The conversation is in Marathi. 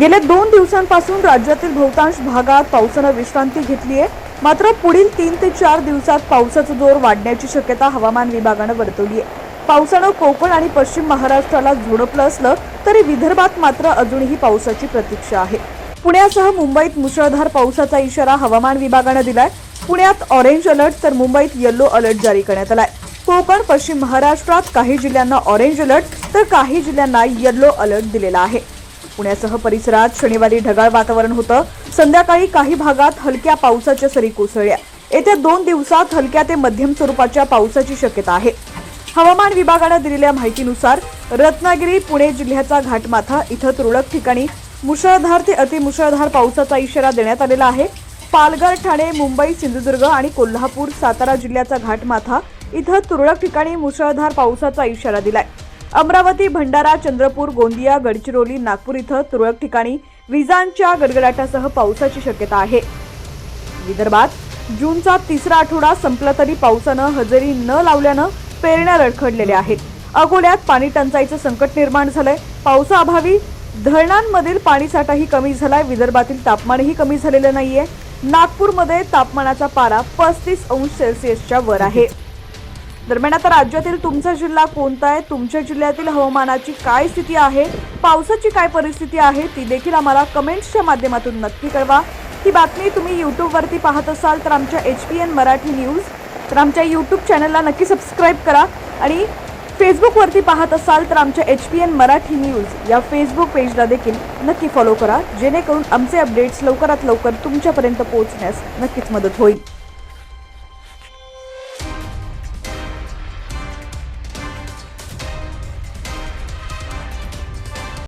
गेल्या दोन दिवसांपासून राज्यातील बहुतांश भागात पावसानं विश्रांती घेतली आहे. मात्र पुढील तीन ते चार दिवसात पावसाचा जोर वाढण्याची शक्यता हवामान विभागानं वर्तवली आहे. पावसानं कोकण आणि पश्चिम महाराष्ट्राला झोडपलं असलं तरी विदर्भात मात्र अजूनही पावसाची प्रतीक्षा आहे. पुण्यासह मुंबईत मुसळधार पावसाचा इशारा हवामान विभागानं दिलाय. पुण्यात ऑरेंज अलर्ट तर मुंबईत येल्लो अलर्ट जारी करण्यात आलाय. कोकण पश्चिम महाराष्ट्रात काही जिल्ह्यांना ऑरेंज अलर्ट तर काही जिल्ह्यांना येल्लो अलर्ट दिलेला आहे. पुण्यासह परिसरात शनिवारी ढगाळ वातावरण होतं. संध्याकाळी काही भागात हलक्या पावसाच्या सरी कोसळल्या. येत्या दोन दिवसात हलक्या ते मध्यम स्वरूपाच्या पावसाची शक्यता आहे. हवामान विभागानं दिलेल्या माहितीनुसार रत्नागिरी पुणे जिल्ह्याचा घाटमाथा इथं तुरळक ठिकाणी. मुसळधार ते अतिमुसळधार पावसाचा इशारा देण्यात आलेला आहे. पालघर ठाणे मुंबई सिंधुदुर्ग आणि कोल्हापूर सातारा जिल्ह्याचा घाटमाथा इथं तुरळक ठिकाणी मुसळधार पावसाचा इशारा दिलाय. अमरावती भंडारा चंद्रपूर गोंदिया गडचिरोली नागपूर इथं तुरळक ठिकाणी विजांच्या गडगडाटासह पावसाची शक्यता आहे. विदर्भात जूनचा तिसरा आठवडा संपला तरी पावसानं हजेरी न लावल्यानं पेरण्या रडखडलेल्या आहेत. अकोल्यात पाणी टंचाईचं संकट निर्माण झालंय. पावसाअभावी धरणांमधील पाणीसाठाही कमी झालाय. विदर्भातील तापमानही कमी झालेलं नाहीये. नागपूरमध्ये तापमानाचा पारा पस्तीस अंश सेल्सिअसच्या वर आहे. दरम्यान आता राज्यातील तुमचा जिल्हा कोणता आहे? तुमच्या जिल्ह्यातील हवामानाची काय स्थिती आहे? पावसाची काय परिस्थिती आहे? ती देखील आम्हाला कमेंट्सच्या माध्यमातून नक्की कळवा. ही बातमी तुम्ही यूट्यूबवरती पाहत असाल तर आमच्या H P N Marathi news तर आमच्या यूट्यूब चॅनलला नक्की सबस्क्राईब करा. आणि फेसबुकवरती पाहत असाल तर आमच्या H P N Marathi news या फेसबुक पेजला देखील नक्की फॉलो करा. जेणेकरून आमचे अपडेट्स लवकरात लवकर तुमच्यापर्यंत पोहोचण्यास नक्कीच मदत होईल.